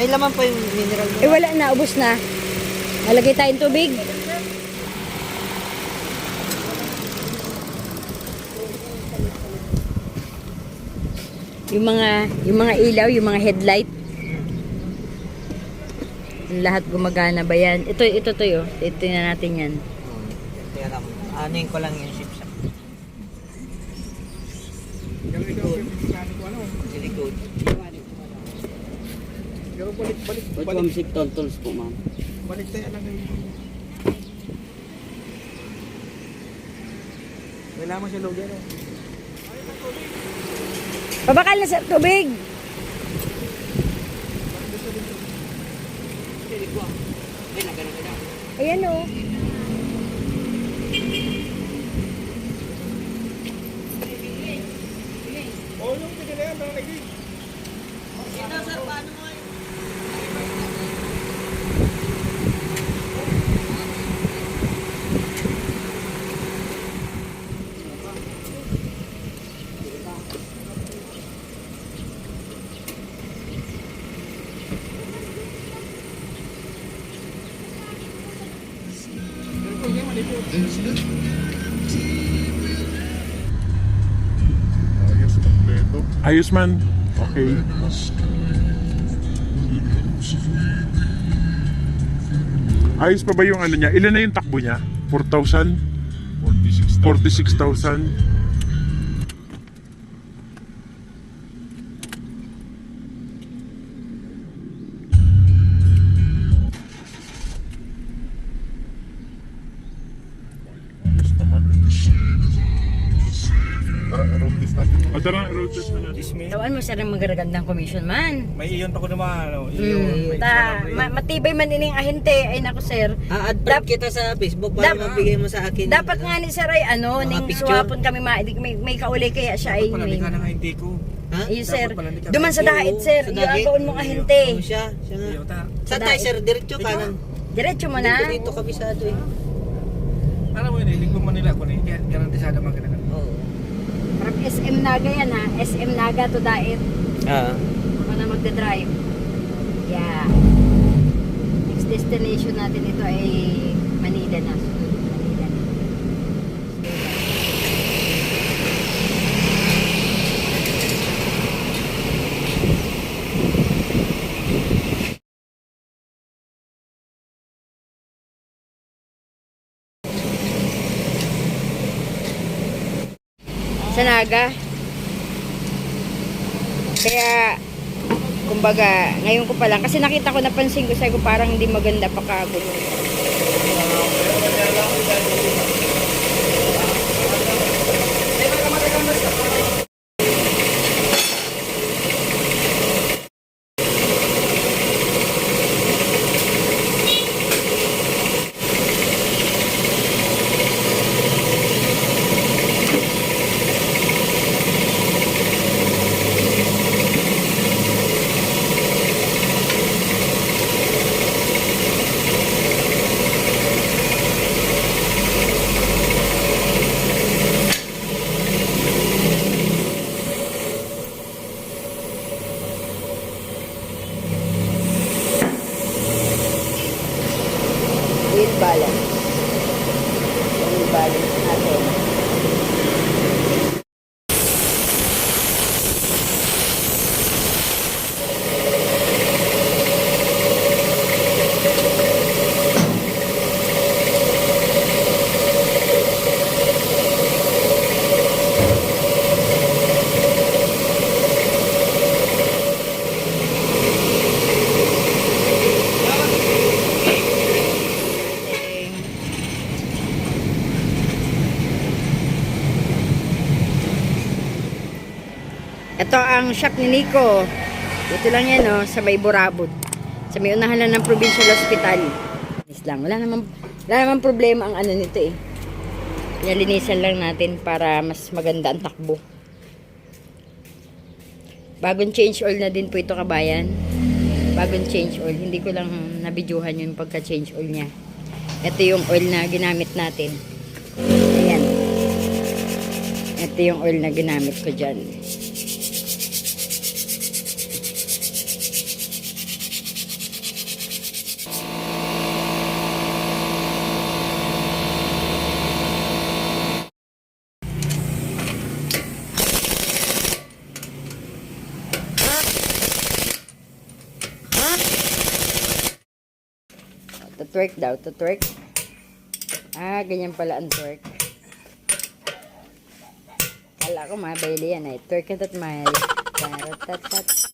May laman po yung mineral Eh wala na, ubos na. Nalagay tayong tubig. Yung mga yung mga ilaw, yung mga headlight. Yung lahat gumagana ba yan? Ito, ito to yun. Ito na natin yan. Lang, anuin ko lang yung Pero balik, balik, balik, mamsik tontons po, ma'am? balik tayo lang kayo. Kailangan mo siya load yan, oh. Pabakal na sa tubig. Ayan o. Oh, yung tigil na yan, mga kaibigan. Ayos kompleto. Ayos man. Okay. Ayos pa ba yung ano niya? Ilan na yung takbo niya? 4,000? 46,000. 46,000? O tara, road test na natin. Dismay. Tawaan mo siya ng magagandang commission man. May iyon pa ko naman, ano. Iyon, may Ta, ma- matibay man ining ahente. Ay nako sir. A-add Dap- kita sa Facebook para Dap- mabigay mo sa akin. Dapat nga ni Sir ay ano, Mga ning picture. suwapon kami ma may, may kauli kaya siya ay Pala, may. ka nga hindi ko. Ha? Dapat sir. pala hindi ka- Duman sa dahit sir. sa Yung dahit. agaon mong ahente. Oo, siya. Siya nga. Iyon, ta. Tayo, sir, diretso kanan. Diretso mo na. Dito, kabisado eh. Alam mo yun, hindi ko Manila ko na yun. Kaya garantisada man ka na. Oo. SM Naga yan ha. SM Naga to Dait. Ah. Ako na magdadrive. Yeah. Next destination natin ito ay Manila na. Sunod Manila na. Sa Naga. Kaya, kumbaga, ngayon ko pa lang, kasi nakita ko, napansin ko, sabi ko parang hindi maganda pa kagulo. Ito ang shop ni Nico. Ito lang yan, oh, sa may Burabod. Sa may unahan lang ng Provincial Hospital. Is lang. Wala namang, wala namang problema ang ano nito eh. Nalinisan lang natin para mas maganda ang takbo. Bagong change oil na din po ito kabayan. Bagong change oil. Hindi ko lang nabidyuhan yung pagka-change oil niya. Ito yung oil na ginamit natin. Ayan. Ito yung oil na ginamit ko dyan. To-twerk daw, to-twerk. Ah, ganyan pala ang twerk. Kala ko mabayli yan eh. Twerk at mahal. Taratat